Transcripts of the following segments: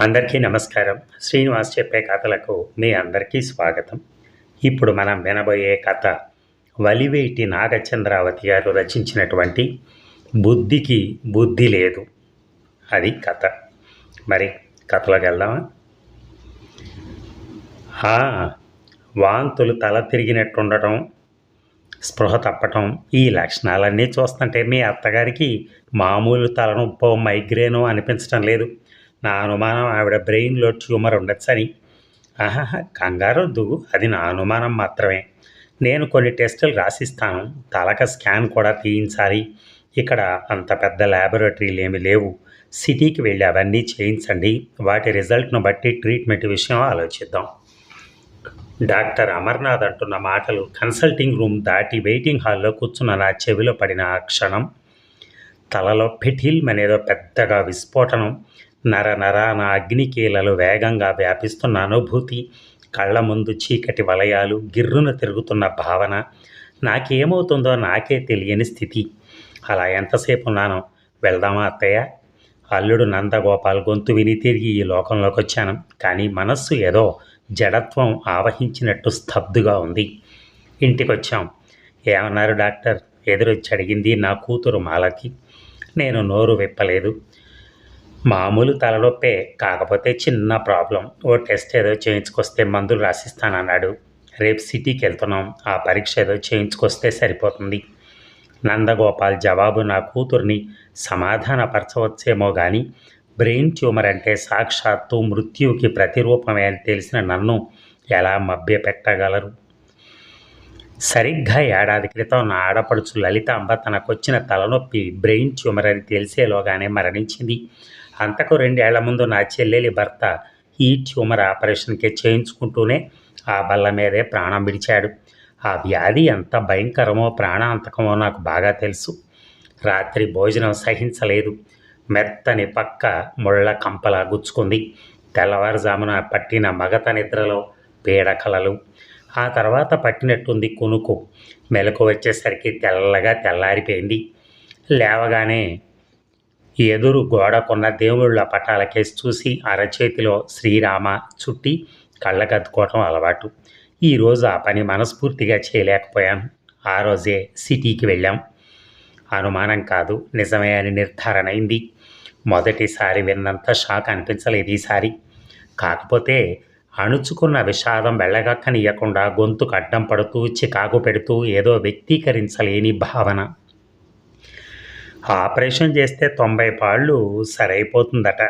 అందరికీ నమస్కారం. శ్రీనివాస్ చెప్పే కథలకు మీ అందరికీ స్వాగతం. ఇప్పుడు మనం వినబోయే కథ వలివేటి నాగచంద్రావతి గారు రచించినటువంటి బుద్ధికి బుద్ధి లేదు. అది కథ. మరి కథలోకి వెళ్దామా? వాంతులు తల తిరిగినట్టుండటం స్పృహ తప్పటం ఈ లక్షణాలన్నీ చూస్తుంటే మీ అత్తగారికి మామూలు తలనొప్పో మైగ్రేనో అనిపించడం లేదు. నా అనుమానం ఆవిడ బ్రెయిన్లో ట్యూమర్ ఉండొచ్చని. ఆహా కంగారొద్దు అది నా అనుమానం మాత్రమే. నేను కొన్ని టెస్టులు రాసిస్తాను. తలక స్కాన్ కూడా తీయించాలి. ఇక్కడ అంత పెద్ద ల్యాబొరేటరీలు ఏమి లేవు. సిటీకి వెళ్ళి అవన్నీ చేయించండి. వాటి రిజల్ట్ను బట్టి ట్రీట్మెంట్ విషయం ఆలోచిద్దాం. డాక్టర్ అమర్నాథ్ అంటున్న మాటలు కన్సల్టింగ్ రూమ్ దాటి వెయిటింగ్ హాల్లో కూర్చున్న నా చెవిలో పడిన ఆ క్షణం. తలలో పెఠిల్ అనేదో పెద్దగా విస్ఫోటనం. నర నరాన అగ్నికీలలు వేగంగా వ్యాపిస్తున్న అనుభూతి కళ్ళ ముందు చీకటి వలయాలు గిర్రున తిరుగుతున్న భావన. నాకేమవుతుందో నాకే తెలియని స్థితి. అలా ఎంతసేపు ఉన్నాను వెళ్దామా అత్తయ్య? అల్లుడు నందగోపాల్ గొంతు విని తిరిగి ఈ లోకంలోకి వచ్చాను కానీ మనస్సు ఏదో జడత్వం ఆవహించినట్టు స్తబ్దుగా ఉంది. ఇంటికొచ్చాం. ఏమన్నారు డాక్టర్? ఎదురొచ్చి అడిగింది నా కూతురు మాలకి. నేను నోరు విప్పలేదు. మామూలు తలనొప్పే కాకపోతే చిన్న ప్రాబ్లం. ఓ టెస్ట్ ఏదో చేయించుకొస్తే మందులు రాసిస్తానన్నాడు. రేపు సిటీకి వెళ్తున్నాం ఆ పరీక్ష ఏదో చేయించుకొస్తే సరిపోతుంది. నందగోపాల్ జవాబు నా కూతుర్ని సమాధానపరచవచ్చేమో కానీ బ్రెయిన్ ట్యూమర్ అంటే సాక్షాత్తు మృత్యువుకి ప్రతిరూపమే అని తెలిసిన నన్ను ఎలా మభ్యపెట్టగలరు? సరిగ్గా ఏడాది క్రితం నా ఆడపడుచు లలితాంబ తనకొచ్చిన తలనొప్పి బ్రెయిన్ ట్యూమర్ అని తెలిసేలోగానే మరణించింది. అంతకు రెండేళ్ళ ముందు నా చెల్లెలి భర్త ఈ ట్యూమర్ ఆపరేషన్కే చేయించుకుంటూనే ఆ బల్ల మీదే ప్రాణం విడిచాడు. ఆ వ్యాధి ఎంత భయంకరమో ప్రాణాంతకమో నాకు బాగా తెలుసు. రాత్రి భోజనం సహించలేదు. మెత్తని పక్క ముళ్ళ కంపలా గుచ్చుకుంది. తెల్లవారుజామున పట్టిన మగత నిద్రలో పీడకలలు ఆ తర్వాత పట్టినట్టుంది కొనుకు. మెలకు వచ్చేసరికి తెల్లగా తెల్లారిపోయింది. లేవగానే ఎదురు గోడకున్న దేవుళ్ళ పటాలకేసి చూసి అరచేతిలో శ్రీరామ చుట్టి కళ్ళకద్దుకోవటం అలవాటు. ఈరోజు ఆ పని మనస్ఫూర్తిగా చేయలేకపోయాను. ఆ రోజే సిటీకి వెళ్ళాం. అనుమానం కాదు నిజమే అని నిర్ధారణ అయింది. మొదటిసారి విన్నంత షాక్ అనిపించలేదు ఈసారి. కాకపోతే అణుచుకున్న విషాదం వెళ్ళగక్కనియకుండా గొంతుకు అడ్డం పడుతూ చికాకు పెడుతూ ఏదో వ్యక్తీకరించలేని భావన. ఆపరేషన్ చేస్తే తొంభై పాళ్ళు సరైపోతుందట.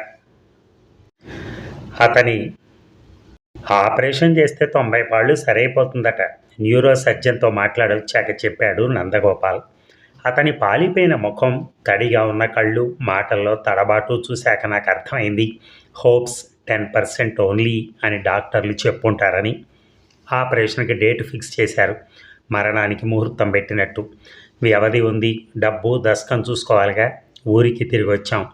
అతని ఆపరేషన్ చేస్తే తొంభై పాళ్ళు సరైపోతుందట. న్యూరో సర్జన్తో మాట్లాడొచ్చాక చెప్పాడు నందగోపాల్. అతని పాలిపోయిన ముఖం తడిగా ఉన్న కళ్ళు మాటల్లో తడబాటు చూశాక నాకు అర్థమైంది. హోప్స్ టెన్ పర్సెంట్ ఓన్లీ అని డాక్టర్లు చెప్పుంటారని. ఆపరేషన్కి డేట్ ఫిక్స్ చేశారు. మరణానికి ముహూర్తం పెట్టినట్టు. వ్యవధి ఉంది. డబ్బు దశకం చూసుకోవాలిగా. ఊరికి తిరిగి వచ్చాం.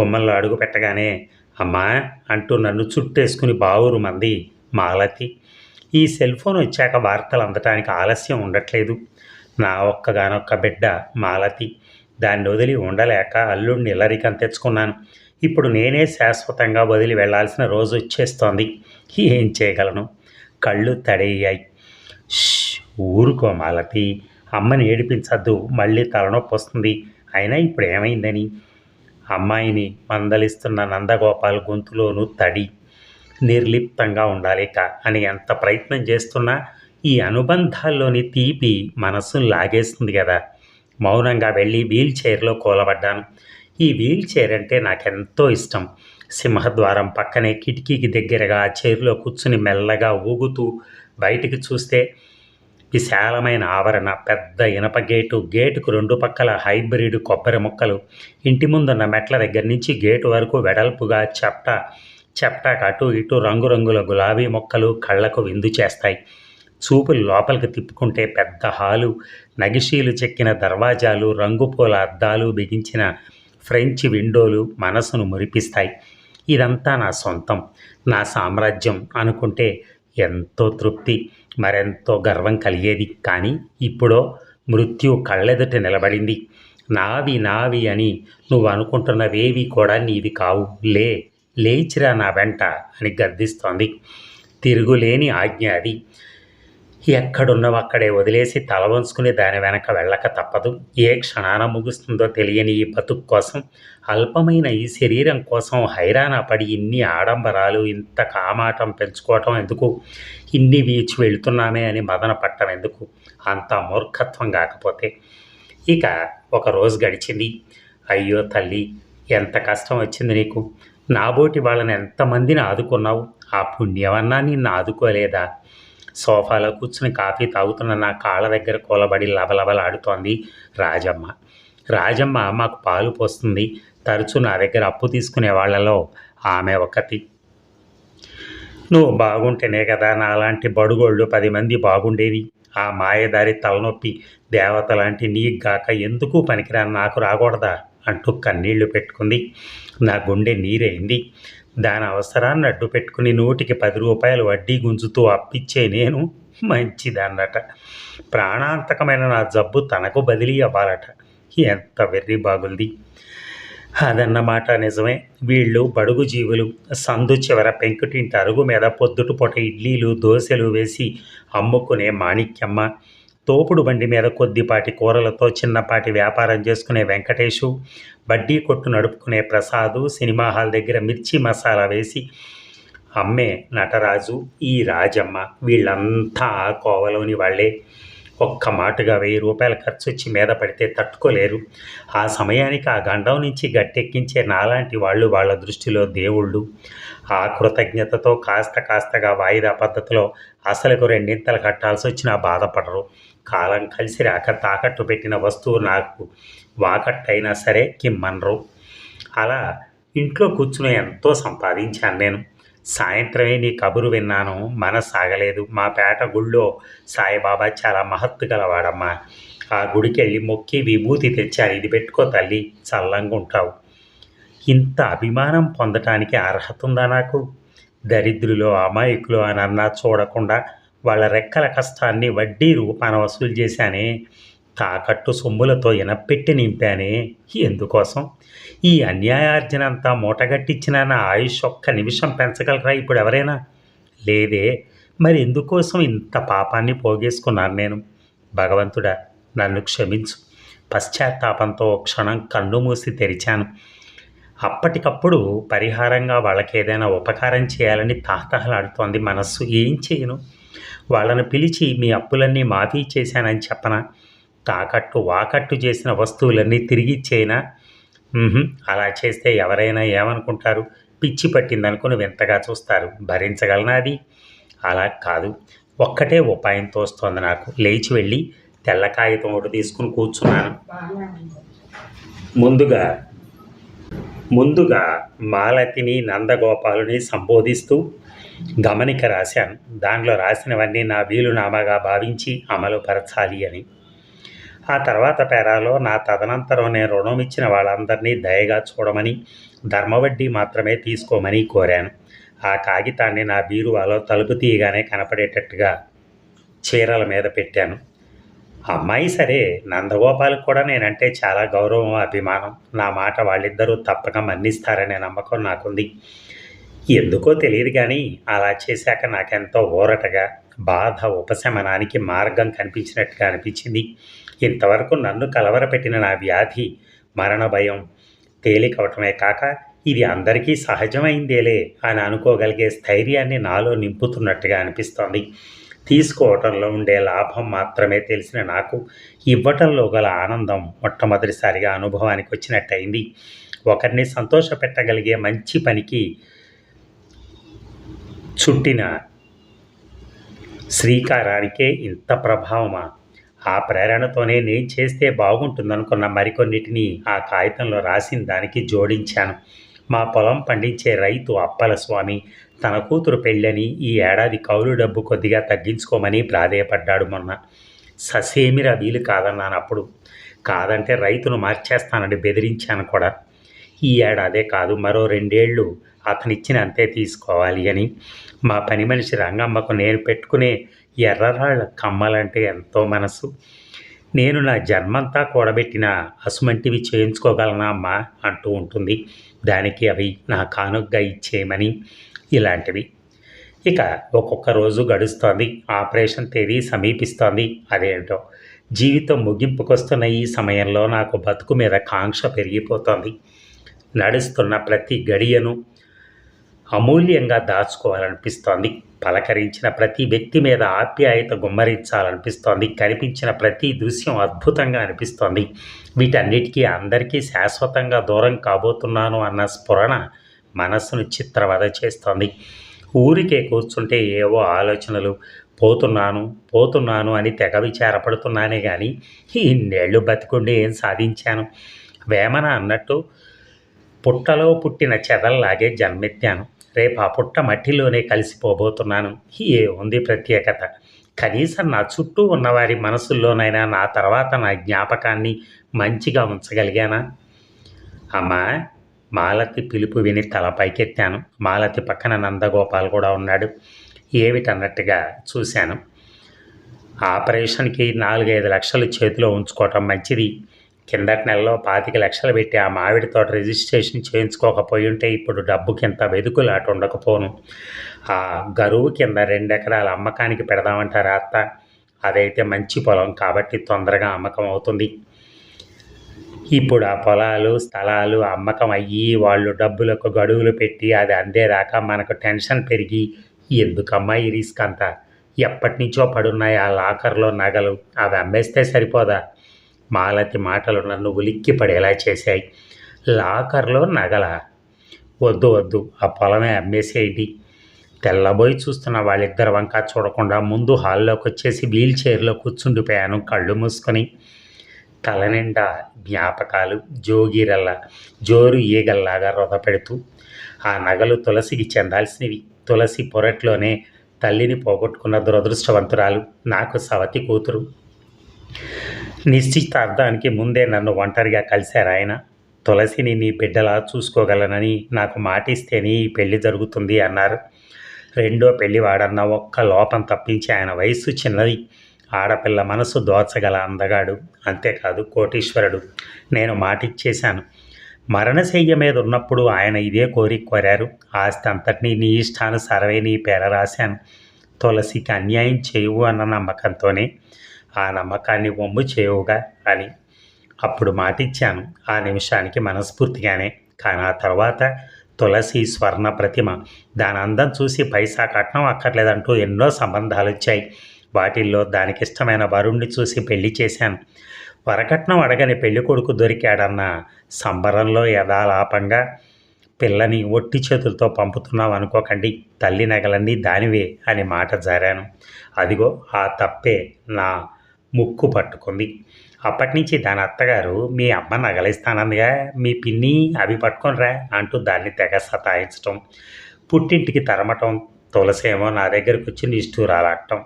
గుమ్మంలో అడుగు పెట్టగానే అమ్మా అంటూ నన్ను చుట్టేసుకుని బావురు మంది మాలతి. ఈ సెల్ ఫోన్ వచ్చాక వార్తలు అందటానికి ఆలస్యం ఉండట్లేదు. నా ఒక్కగానొక్క బిడ్డ మాలతి. దాన్ని వదిలి ఉండలేక అల్లుడిని ఇల్లరికం తెచ్చుకున్నాను. ఇప్పుడు నేనే శాశ్వతంగా వదిలి వెళ్ళాల్సిన రోజు వచ్చేస్తోంది. ఏం చేయగలను? కళ్ళు తడయ్యాయి ఊరుకో మాలతి. అమ్మని ఏడిపించద్దు మళ్ళీ తలనొప్పి వస్తుంది. అయినా ఇప్పుడు ఏమైందని? అమ్మాయిని మందలిస్తున్న నందగోపాల్ గొంతులోనూ తడి నిర్లిప్తంగా ఉండాలిక అని ఎంత ప్రయత్నం చేస్తున్నా ఈ అనుబంధాల్లోని తీపి మనసును లాగేస్తుంది కదా మౌనంగా వెళ్ళి వీల్ చైర్లో కూలబడ్డాను. ఈ వీల్ చైర్ అంటే నాకెంతో ఇష్టం. సింహద్వారం పక్కనే కిటికీకి దగ్గరగా ఆ చైర్లో కూర్చుని మెల్లగా ఊగుతూ బయటికి చూస్తే విశాలమైన ఆవరణ పెద్ద ఇనప గేటు గేటుకు రెండు పక్కల హైబ్రిడ్ కొబ్బరి మొక్కలు ఇంటి ముందున్న మెట్ల దగ్గర నుంచి గేటు వరకు వెడల్పుగా చెప్ట చెప్టాకు అటు ఇటు రంగురంగుల గులాబీ మొక్కలు కళ్ళకు విందు చేస్తాయి. చూపులు లోపలికి తిప్పుకుంటే పెద్ద హాలు నగిషీలు చెక్కిన దర్వాజాలు రంగుపూల అద్దాలు బిగించిన ఫ్రెంచ్ విండోలు మనసును మురిపిస్తాయి. ఇదంతా నా సొంతం నా సామ్రాజ్యం అనుకుంటే ఎంతో తృప్తి. మరెంతో గర్వం కలిగేది కానీ ఇప్పుడో మృత్యు కళ్ళెదుట నిలబడింది. నావి నావి అని నువ్వు అనుకుంటున్నవేవి కూడా నీవి కావు. లే లేచిరా నా వెంట అని గర్దిస్తోంది తిరుగులేని ఆజ్ఞ అది. ఎక్కడున్నావు అక్కడే వదిలేసి తల వంచుకుని దాని వెనక వెళ్ళక తప్పదు. ఏ క్షణాన ముగుస్తుందో తెలియని ఈ బతుకు కోసం అల్పమైన ఈ శరీరం కోసం హైరాణ పడి ఇన్ని ఆడంబరాలు ఇంత కామాటం పెంచుకోవటం ఎందుకు? ఇన్ని వీచి వెళుతున్నామే అని మదన పట్టం ఎందుకు? అంత మూర్ఖత్వం కాకపోతే. ఇక ఒక రోజు గడిచింది. అయ్యో తల్లి ఎంత కష్టం వచ్చింది నీకు? నాబోటి వాళ్ళని ఎంతమందిని ఆదుకున్నావు? ఆ పుణ్యమన్నా నిన్ను ఆదుకోలేదా? సోఫాలో కూర్చుని కాఫీ తాగుతున్న నా కాళ్ళ దగ్గర కూలబడి లబలబలాడుతోంది రాజమ్మ. రాజమ్మ మాకు పాలు పోస్తుంది. తరచూ నా దగ్గర అప్పు తీసుకునే వాళ్ళలో ఆమె ఒకటి. నువ్వు బాగుంటేనే కదా నాలాంటి బడుగోళ్ళు పది మంది బాగుండేది ఆ మాయదారి తలనొప్పి దేవత లాంటి నీకు ఎందుకు పనికిరాని నాకు రాకూడదా? అంటూ కన్నీళ్ళు పెట్టుకుంది. నా గుండె నీరైంది. దాని అవసరాన్ని అడ్డు పెట్టుకుని నూటికి పది రూపాయలు వడ్డీ గుంజుతూ అప్పిచ్చే నేను మంచిదన్నట. ప్రాణాంతకమైన నా జబ్బు తనకు బదిలీ అవ్వాలట. ఎంత వెర్రి బాగుంది. అదన్నమాట నిజమే. వీళ్ళు బడుగు జీవులు. సందు చివర పెంకుటింటి అరుగు మీద పొద్దుటు పొట ఇడ్లీలు దోశలు వేసి అమ్ముకునే మాణిక్యమ్మ. తోపుడు బండి మీద కొద్దిపాటి కూరలతో చిన్నపాటి వ్యాపారం చేసుకునే వెంకటేషు బడ్డీ కొట్టు నడుపుకునే ప్రసాదు సినిమా హాల్ దగ్గర మిర్చి మసాలా వేసి అమ్మే నటరాజు ఈ రాజమ్మ వీళ్ళంతా ఆ కోవలోని వాళ్ళే. ఒక్క మాటగా వెయ్యి రూపాయలు ఖర్చు వచ్చి మీద పడితే తట్టుకోలేరు. ఆ సమయానికి ఆ గండం నుంచి గట్టెక్కించే నాలాంటి వాళ్ళు వాళ్ళ దృష్టిలో దేవుళ్ళు. ఆ కృతజ్ఞతతో కాస్త కాస్తగా వాయిదా పద్ధతిలో అసలుకు రెండింతలు కట్టాల్సి వచ్చినా బాధపడరు. కాలం కలిసి రాక తాకట్టు పెట్టిన వస్తువు నాకు వాకట్టయినా సరే కిమ్మనరు. అలా ఇంట్లో కూర్చుని ఎంతో సంపాదించాను నేను. సాయంత్రమే నీ కబురు విన్నాను. మనసాగలేదు. మా పేట గుళ్ళో సాయిబాబా చాలా మహత్తు గలవాడమ్మా. ఆ గుడికి వెళ్ళి మొక్కి విభూతి తెచ్చాను. ఇది పెట్టుకో తల్లి. చల్లంగా ఉంటావు ఇంత అభిమానం పొందటానికి అర్హత ఉందా నాకు? దరిద్రులు అమాయకులు అని అన్నా చూడకుండా వాళ్ళ రెక్కల కష్టాన్ని వడ్డీ రూపాన వసూలు చేశానే. తాకట్టు సొమ్ములతో ఎనపెట్టి నింపానే. ఎందుకోసం? ఈ అన్యాయార్జన అంతా మూటగట్టించిన నా ఆయుష్ ఒక్క నిమిషం పెంచగలరా ఇప్పుడు ఎవరైనా? లేదే. మరి ఎందుకోసం ఇంత పాపాన్ని పోగేసుకున్నాను నేను? భగవంతుడా నన్ను క్షమించు. పశ్చాత్తాపంతో క్షణం కన్ను మూసి తెరిచాను. అప్పటికప్పుడు పరిహారంగా వాళ్ళకేదైనా ఉపకారం చేయాలని తాతహలాడుతోంది మనస్సు. ఏం చేయను? వాళ్ళను పిలిచి మీ అప్పులన్నీ మాఫీ చేశానని చెప్పనా. తాకట్టు వాకట్టు చేసిన వస్తువులన్నీ తిరిగి ఇచ్చేనా అలా చేస్తే ఎవరైనా ఏమనుకుంటారు? పిచ్చి పట్టిందనుకుని వింతగా చూస్తారు. భరించగలనా అది? అలా కాదు. ఒక్కటే ఉపాయం తోస్తోంది నాకు. లేచి వెళ్ళి తెల్ల కాగితం ఒకటి తీసుకుని కూర్చున్నాను. ముందుగా ముందుగా మాలతిని నందగోపాలుని సంబోధిస్తూ గమనిక రాశాను. దానిలో రాసినవన్నీ నా వీలునామాగా భావించి అమలుపరచాలి అని. ఆ తర్వాత పేరాలో నా తదనంతరం నేను రుణం ఇచ్చిన వాళ్ళందరినీ దయగా చూడమని ధర్మవడ్డీ మాత్రమే తీసుకోమని కోరాను. ఆ కాగితాన్ని నా బీరువాలో తలుపు తీయగానే కనపడేటట్టుగా చీరల మీద పెట్టాను. అమ్మాయి సరే నందగోపాలకు కూడా నేనంటే చాలా గౌరవం అభిమానం. నా మాట వాళ్ళిద్దరూ తప్పక మన్నిస్తారనే నమ్మకం నాకుంది. ఎందుకో తెలియదు కానీ అలా చేశాక నాకెంతో ఊరటగా బాధ ఉపశమనానికి మార్గం కనిపించినట్టుగా అనిపించింది. ఇంతవరకు నన్ను కలవరపెట్టిన నా వ్యాధి మరణ భయం తేలికవటమే కాక ఇది అందరికీ సహజమైందేలే అని అనుకోగలిగే స్థైర్యాన్ని నాలో నింపుతున్నట్టుగా అనిపిస్తోంది. తీసుకోవటంలో ఉండే లాభం మాత్రమే తెలిసిన నాకు ఇవ్వటంలో గల ఆనందం మొట్టమొదటిసారిగా అనుభవానికి వచ్చినట్టయింది. ఒకరిని సంతోషపెట్టగలిగే మంచి పనికి చుట్టిన శ్రీకారానికే ఇంత ప్రభావమా? ఆ ప్రేరణతోనే నేను చేస్తే బాగుంటుందనుకున్న మరికొన్నిటిని ఆ కాగితంలో రాసిన దానికి జోడించాను. మా పొలం పండించే రైతు అప్పల స్వామి తన కూతురు పెళ్ళని ఈ ఏడాది కౌలు డబ్బు కొద్దిగా తగ్గించుకోమని ప్రాధేయపడ్డాడు మొన్న. ససేమిరా వీలు కాదన్నాను అప్పుడు కాదంటే రైతును మార్చేస్తానని బెదిరించాను కూడా. ఈ ఏడాదే కాదు మరో అతనిచ్చిన అంతే తీసుకోవాలి అని మా పని మనిషి రంగమ్మకు నేను పెట్టుకునే ఎర్రరాళ్ళ కమ్మలంటే ఎంతో మనసు. నేను నా జన్మంతా కూడబెట్టిన అసుమంటివి చేయించుకోగలనా అమ్మా అంటూ ఉంటుంది. దానికి అవి నా కానుగ్గా ఇచ్చేయమని ఇలాంటివి. ఇక ఒక్కొక్క రోజు గడుస్తోంది. ఆపరేషన్ తేదీ సమీపిస్తోంది. అదేంటో? జీవితం ముగింపుకొస్తున్న ఈ సమయంలో నాకు బతుకు మీద కాంక్ష పెరిగిపోతోంది. నడుస్తున్న ప్రతి గడియను అమూల్యంగా దాచుకోవాలనిపిస్తోంది. పలకరించిన ప్రతి వ్యక్తి మీద ఆప్యాయత గుమ్మరించాలనిపిస్తోంది. కనిపించిన ప్రతి దృశ్యం అద్భుతంగా అనిపిస్తోంది. వీటన్నిటికీ అందరికీ శాశ్వతంగా దూరం కాబోతున్నాను అన్న స్ఫురణ మనస్సును చిత్రవద చేస్తోంది. ఊరికే కూర్చుంటే ఏవో ఆలోచనలు పోతున్నాను పోతున్నాను అని తెగ విచారపడుతున్నానే కానీ ఇన్నేళ్ళు బతికుండి ఏం సాధించాను? వేమన అన్నట్టు పుట్టలో పుట్టిన చెదల్లాగే జన్మెత్తాను. రేపు ఆ పుట్ట మట్టిలోనే కలిసిపోబోతున్నాను. ఏ ఉంది ప్రత్యేకత. కనీసం నా చుట్టూ ఉన్నవారి మనసుల్లోనైనా నా తర్వాత నా జ్ఞాపకాన్ని మంచిగా ఉంచగలిగానా? అమ్మా మాలతి పిలుపు విని తల పైకెత్తాను. మాలతి పక్కన నందగోపాల్ కూడా ఉన్నాడు. ఏమిటన్నట్టుగా చూశాను. ఆపరేషన్కి నాలుగైదు లక్షలు చేతిలో ఉంచుకోవటం మంచిది. కిందటి నెలలో పాతిక లక్షలు పెట్టి ఆ మామిడి తోట రిజిస్ట్రేషన్ చేయించుకోకపోయి ఉంటే ఇప్పుడు డబ్బుకి ఇంత వెదుకులాట ఉండకపోను. ఆ గరువు కింద రెండు ఎకరాల అమ్మకానికి పెడదామంటారా అత్త? అదైతే మంచి పొలం కాబట్టి తొందరగా అమ్మకం అవుతుంది. ఇప్పుడు ఆ పొలాలు స్థలాలు అమ్మకం అయ్యి వాళ్ళు డబ్బులకు గడువులు పెట్టి అది అందేదాకా మనకు టెన్షన్ పెరిగి ఎందుకమ్మా ఈ రిస్క్ అంతా? ఎప్పటి నుంచో పడున్నాయి ఆ లాకర్లో నగలు. అవి అమ్మేస్తే సరిపోదా? మాలతి మాటలు నన్ను ఉలిక్కి పడేలా చేశాయి. లాకర్లో నగల. వద్దు వద్దు ఆ పొలమే అమ్మేసేయండి. తెల్లబోయి చూస్తున్న వాళ్ళిద్దరు వంక చూడకుండా ముందు హాల్లోకి వచ్చేసి వీల్ చైర్లో కూర్చుండిపోయాను కళ్ళు మూసుకొని. తలనిండా జ్ఞాపకాలు జోగిరల్ల జోరు ఈగల్లాగా రొద పెడుతూ ఆ నగలు తులసికి చెందాల్సినవి. తులసి పొరట్లోనే తల్లిని పోగొట్టుకున్న దురదృష్టవంతురాలు నాకు సవతి కూతురు. నిశ్చితార్థానికి ముందే నన్ను ఒంటరిగా కలిశారు ఆయన. తులసిని నీ బిడ్డలా చూసుకోగలనని నాకు మాటిస్తేనే ఈ పెళ్ళి జరుగుతుంది అన్నారు. రెండో పెళ్ళి వాడన్న ఒక్క లోపం తప్పించి ఆయన వయస్సు చిన్నది. ఆడపిల్ల మనసు దోచగల అందగాడు. అంతేకాదు కోటీశ్వరుడు. నేను మాటిచ్చేశాను. మరణశయ్య మీద ఉన్నప్పుడు ఆయన ఇదే కోరిక కోరారు. ఆస్తి అంతటినీ నీ ఇష్టానుసారమే నీ పేర రాశాను. తులసికి అన్యాయం చేయవు అన్న నమ్మకంతోనే ఆ నమ్మకాన్ని వమ్ము చేయవుగా అని అప్పుడు మాటిచ్చాను. ఆ నిమిషానికి మనస్ఫూర్తిగానే. కానీ ఆ తర్వాత తులసి స్వర్ణ ప్రతిమ దాని అందం చూసి పైసా కట్నం అక్కర్లేదంటూ ఎన్నో సంబంధాలు వచ్చాయి. వాటిల్లో దానికిష్టమైన వరుణ్ణి చూసి పెళ్ళి చేశాను. వరకట్నం అడగని పెళ్ళి కొడుకు దొరికాడన్న సంబరంలో యథాలాపంగా పిల్లని ఒట్టి చేతులతో పంపుతున్నాం అనుకోకండి. తల్లి నగలన్నీ దానివే అని మాట జారాను. అదిగో ఆ తప్పే నా ముక్కు పట్టుకుంది. అప్పటి నుంచి దాని అత్తగారు మీ అమ్మ నగలిస్తానందిగా మీ పిన్ని అవి పట్టుకొనిరా అంటూ దాన్ని తెగ సతాయించటం. పుట్టింటికి తరమటం తులసేమో నా దగ్గరకు వచ్చి నిష్ఠూరాలాడటం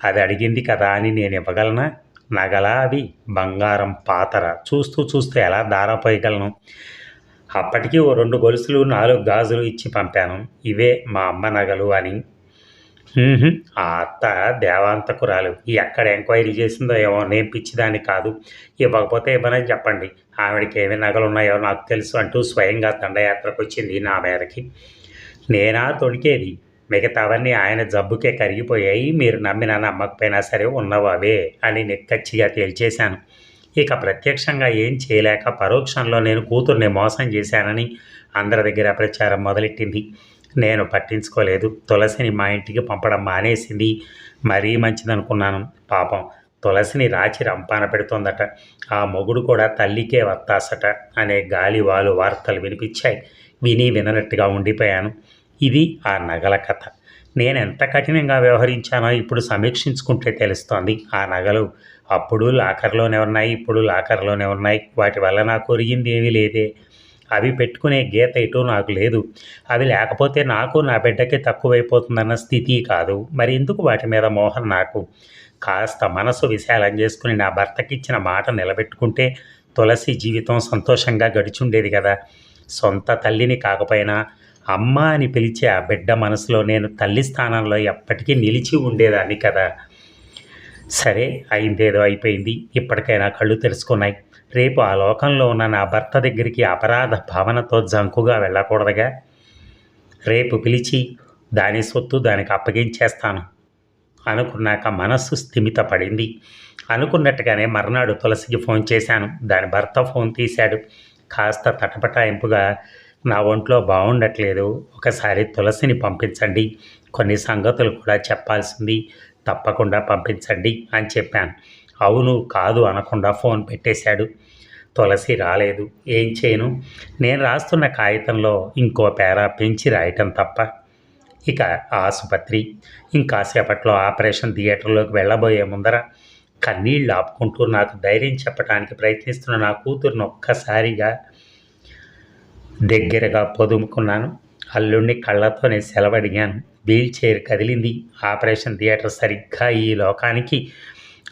అది అడిగింది కదా అని నేను ఇవ్వగలనా? నగలా అవి? బంగారం పాతర. చూస్తూ చూస్తూ ఎలా దారపోయగలను అప్పటికి ఓ రెండు గొలుసులు నాలుగు గాజులు ఇచ్చి పంపాను. ఇవే మా అమ్మ నగలు అని ఆ అత్త దేవాంతకురాలు ఎక్కడ ఎంక్వైరీ చేసిందో ఏమో నేను పిచ్చిదాన్ని కాదు. ఇవ్వకపోతే ఏమైనా చెప్పండి. ఆవిడకి ఏమి నగలు ఉన్నాయో నాకు తెలుసు అంటూ స్వయంగా దండయాత్రకు వచ్చింది నా మేరకి నేనా తొడికేది మిగతావన్నీ ఆయన జబ్బుకే కరిగిపోయాయి. మీరు నమ్మిన నమ్మకపోయినా సరే ఉన్నవావే అని నిక్కచ్చిగా తేల్చేశాను. ఇక ప్రత్యక్షంగా ఏం చేయలేక పరోక్షంలో నేను కూతుర్ని మోసం చేశానని అందరి దగ్గర ప్రచారం మొదలెట్టింది. నేను పట్టించుకోలేదు. తులసిని మా ఇంటికి పంపడం మానేసింది. మరీ మంచిదనుకున్నాను. పాపం తులసిని రాచి రంపాన పెడుతోందట. ఆ మొగుడు కూడా తల్లికే వత్తాసట అనే గాలివాలు వార్తలు వినిపించాయి. విని విననట్టుగా ఉండిపోయాను. ఇది ఆ నగల కథ. నేను ఎంత కఠినంగా వ్యవహరించానో ఇప్పుడు సమీక్షించుకుంటే తెలుస్తోంది. ఆ నగలు అప్పుడు లాకర్లోనే ఉన్నాయి ఇప్పుడు లాకర్లోనే ఉన్నాయి. వాటి వల్ల నాకు ఒరిగింది ఏమీ లేదే. అవి పెట్టుకునే గీత ఇటు నాకు లేదు. అవి లేకపోతే నాకు నా బిడ్డకి తక్కువైపోతుందన్న స్థితి కాదు. మరి ఎందుకు వాటి మీద మోహన్ నాకు? కాస్త మనసు విశాలం చేసుకుని నా భర్తకిచ్చిన మాట నిలబెట్టుకుంటే తులసి జీవితం సంతోషంగా గడిచుండేది కదా. సొంత తల్లిని కాకపోయినా అమ్మ అని పిలిచే ఆ బిడ్డ మనసులో నేను తల్లి స్థానంలో ఎప్పటికీ నిలిచి ఉండేదాన్ని కదా. సరే అయిందేదో అయిపోయింది. ఇప్పటికైనా కళ్ళు తెరుచుకున్నాయి. రేపు ఆ లోకంలో ఉన్న నా భర్త దగ్గరికి అపరాధ భావనతో జంకుగా వెళ్ళకూడదుగా. రేపు పిలిచి దాని సొత్తు దానికి అప్పగించేస్తాను. అనుకున్నాక మనస్సు స్థిమిత పడింది అనుకున్నట్టుగానే మర్నాడు తులసికి ఫోన్ చేశాను. దాని భర్త ఫోన్ తీశాడు. కాస్త తటపటాయింపుగా నా ఒంట్లో బాగుండట్లేదు ఒకసారి తులసిని పంపించండి. కొన్ని సంగతులు కూడా చెప్పాల్సింది. తప్పకుండా పంపించండి అని చెప్పాను. అవును కాదు అనకుండా ఫోన్ పెట్టేశాడు. తులసి రాలేదు. ఏం చేయను? నేను రాస్తున్న కాగితంలో ఇంకో పేర పెంచి రాయటం తప్ప. ఇక ఆసుపత్రి. ఇంకాసేపట్లో ఆపరేషన్ థియేటర్లోకి వెళ్ళబోయే ముందర కన్నీళ్ళు ఆపుకుంటూ నాకు ధైర్యం చెప్పడానికి ప్రయత్నిస్తున్న నా కూతురును ఒక్కసారిగా దగ్గరగా పొదుముకున్నాను. అల్లుడిని కళ్ళతోనే సెలవడిగాను. వీల్ చైర్ కదిలింది. ఆపరేషన్ థియేటర్ సరిగ్గా ఈ లోకానికి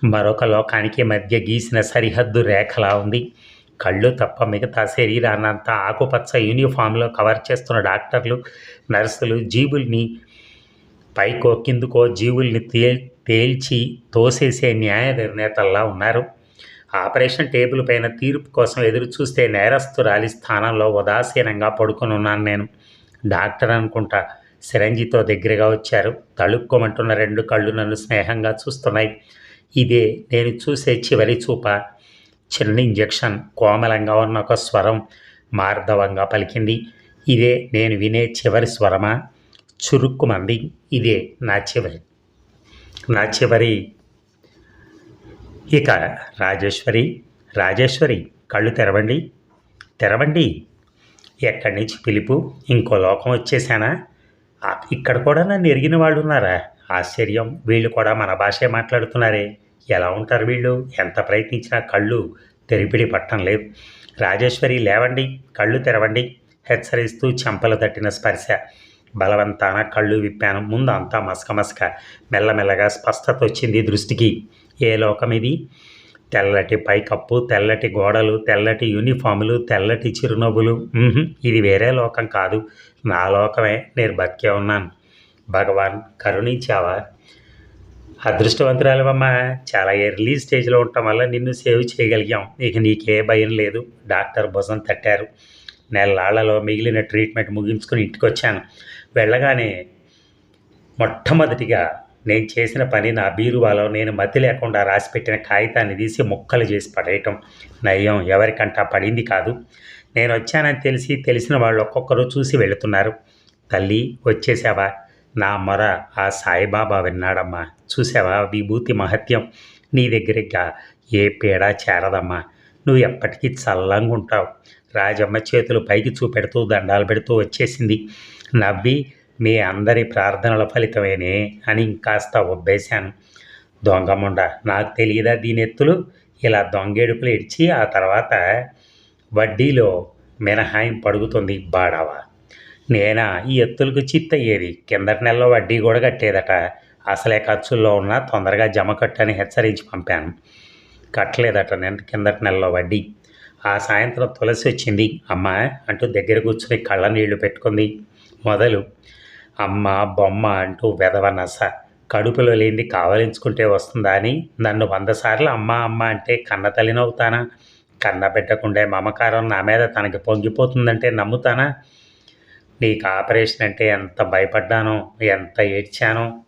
మరొక లోకానికి మధ్య గీసిన సరిహద్దు రేఖలా ఉంది. కళ్ళు తప్ప మిగతా శరీరాన్నంతా ఆకుపచ్చ యూనిఫామ్లో కవర్ చేస్తున్న డాక్టర్లు నర్సులు జీవుల్ని పైకో కిందుకో జీవుల్ని తేల్ తేల్చి తోసేసే న్యాయ నిర్ణేతల్లా ఉన్నారు. ఆపరేషన్ టేబుల్ పైన తీర్పు కోసం ఎదురు చూస్తే నేరస్తురాలి స్థానంలో ఉదాసీనంగా పడుకొని ఉన్నాను నేను. డాక్టర్ అనుకుంటా సిరంజితో దగ్గరగా వచ్చారు. తళుక్కోమంటున్న రెండు కళ్ళు నన్ను స్నేహంగా చూస్తున్నాయి. ఇదే నేను చూసే చివరి చూప. చిన్న ఇంజెక్షన్ కోమలంగా ఉన్న ఒక స్వరం మార్ధవంగా పలికింది. ఇదే నేను వినే చివరి స్వరమా? చురుక్కుమంది ఇదే నా చివరి. నా చివరి ఇక రాజేశ్వరి. రాజేశ్వరి కళ్ళు తెరవండి. తెరవండి. ఎక్కడి నుంచి పిలుపు? ఇంకో లోకం వచ్చేసానా ఇక్కడ కూడా నన్ను ఎరిగిన వాళ్ళు ఉన్నారా ఆశ్చర్యం. వీళ్ళు కూడా మన భాషే మాట్లాడుతున్నారే. ఎలా ఉంటారు వీళ్ళు? ఎంత ప్రయత్నించినా కళ్ళు తెరిపిడి పట్టం లేదు రాజేశ్వరి లేవండి. కళ్ళు తెరవండి. హెచ్చరిస్తూ చెంపలు తట్టిన స్పర్శ. బలవంతాన కళ్ళు విప్పాను. ముందు అంతా మసకమసక మెల్లమెల్లగా స్పష్టత వచ్చింది దృష్టికి. ఏ లోకం ఇది తెల్లటి పైకప్పు తెల్లటి గోడలు తెల్లటి యూనిఫాములు తెల్లటి చిరునవ్వులు. ఇది వేరే లోకం కాదు. నా లోకమే నేను బతికే ఉన్నాను. భగవాన్ కరుణించావా? అదృష్టవంతురాలమ్మా చాలా ఎర్లీ స్టేజ్లో ఉండటం వల్ల నిన్ను సేవ్ చేయగలిగాం. ఇక నీకే భయం లేదు. డాక్టర్ భుజం తట్టారు. నెలలాళ్ళలో మిగిలిన ట్రీట్మెంట్ ముగించుకుని ఇంటికి వచ్చాను వెళ్ళగానే మొట్టమొదటిగా నేను చేసిన పని నా బీరువాలో నేను మతి లేకుండా రాసిపెట్టిన కాగితాన్ని తీసి ముక్కలు చేసి పడేయటం. నయం ఎవరికంటా పడింది కాదు. నేను వచ్చానని తెలిసి తెలిసిన వాళ్ళు ఒక్కొక్కరు చూసి వెళుతున్నారు. తల్లి వచ్చేసావా? నా మొర ఆ సాయిబాబా విన్నాడమ్మా. చూసావా విభూతి మహత్యం? నీ దగ్గరగా ఏ పీడ చేరదమ్మా. నువ్వు ఎప్పటికీ చల్లంగా ఉంటావు. రాజమ్మ చేతులు పైకి చూపెడుతూ దండాలు పెడుతూ వచ్చేసింది. నవ్వి మీ అందరి ప్రార్థనల ఫలితమేనే అని ఇంకాస్త ఒబ్బేశాను. దొంగముండ నాకు తెలియదా దీని ఎత్తులు ఇలా దొంగేడుపులు ఇడ్చి ఆ తర్వాత వడ్డీలో మినహాయింపు అడుగుతుంది బాడవా. నేనా? ఈ ఎత్తులకు చిత్తయ్యేది కిందటి నెలలో వడ్డీ కూడా కట్టేదట. అసలే ఖర్చుల్లో ఉన్నా తొందరగా జమ కట్టని హెచ్చరించి పంపాను. కట్టలేదట నేను కిందటి నెలలో వడ్డీ. ఆ సాయంత్రం తులసి వచ్చింది. అమ్మ! అంటూ దగ్గర కూర్చుని కళ్ళ నీళ్ళు పెట్టుకుంది. మొదలు అమ్మ బొమ్మ అంటూ వెధవ నస. కడుపులో లేనిది కావలించుకుంటే వస్తుందా అని నన్ను వంద సార్లు అమ్మ అమ్మ అంటే కన్న తల్లినవుతానా? కన్న పెట్టకుండే మమకారం నా మీద తనకి పొంగిపోతుందంటే నమ్ముతానా? నీకు ఆపరేషన్ అంటే ఎంత భయపడ్డానో ఎంత ఏడ్చానో.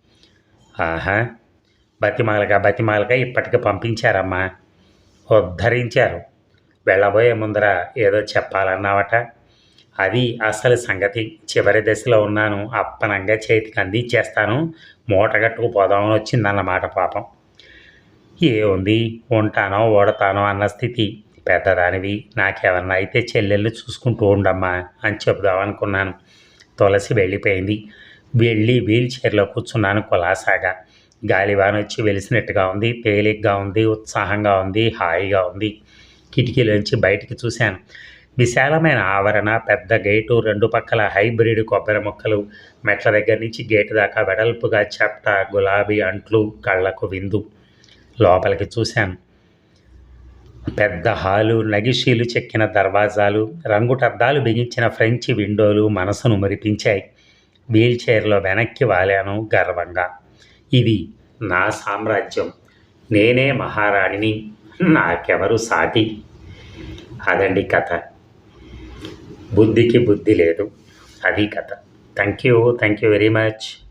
ఆహా బతిమాలగా బతిమాలగా ఇప్పటికి పంపించారమ్మా. ఉద్ధరించారు. వెళ్ళబోయే ముందర ఏదో చెప్పాలన్నావట. అది అసలు సంగతి. చివరి దశలో ఉన్నాను. అప్పనంగా చేతికి అందించేస్తాను. మూటగట్టుకు పోదామని వచ్చిందన్నమాట పాపం. ఏ ఉంది ఉంటానో ఓడతానో అన్న స్థితి. పెద్దదానివి నాకేమన్నా అయితే చెల్లెళ్ళు చూసుకుంటూ ఉండమ్మా అని చెబుదామనుకున్నాను తులసి వెళ్ళిపోయింది. వెళ్ళి వీల్ చైర్లో కూర్చున్నాను కులాసాగా. గాలివాన వచ్చి వెలిసినట్టుగా ఉంది తేలిగ్గా ఉంది ఉత్సాహంగా ఉంది హాయిగా ఉంది. కిటికీలోంచి బయటికి చూశాను. విశాలమైన ఆవరణ పెద్ద గేటు రెండు పక్కల హైబ్రిడ్ కొబ్బరి మొక్కలు మెట్ల దగ్గర నుంచి గేటు దాకా వెడల్పుగా చెప్ట గులాబీ అంట్లు కళ్ళకు విందు. లోపలికి చూశాను. పెద్ద హాలు నగిషీలు చెక్కిన దర్వాజాలు రంగుటద్దాలు బిగించిన ఫ్రెంచి విండోలు మనసును మురిపించాయి. వీల్చైర్లో వెనక్కి వాలాను గర్వంగా. ఇది నా సామ్రాజ్యం. నేనే మహారాణిని. నాకెవరు సాటి? అదండి కథ. బుద్ధికి బుద్ధి లేదు. అది కథ. Thank you thank you very much.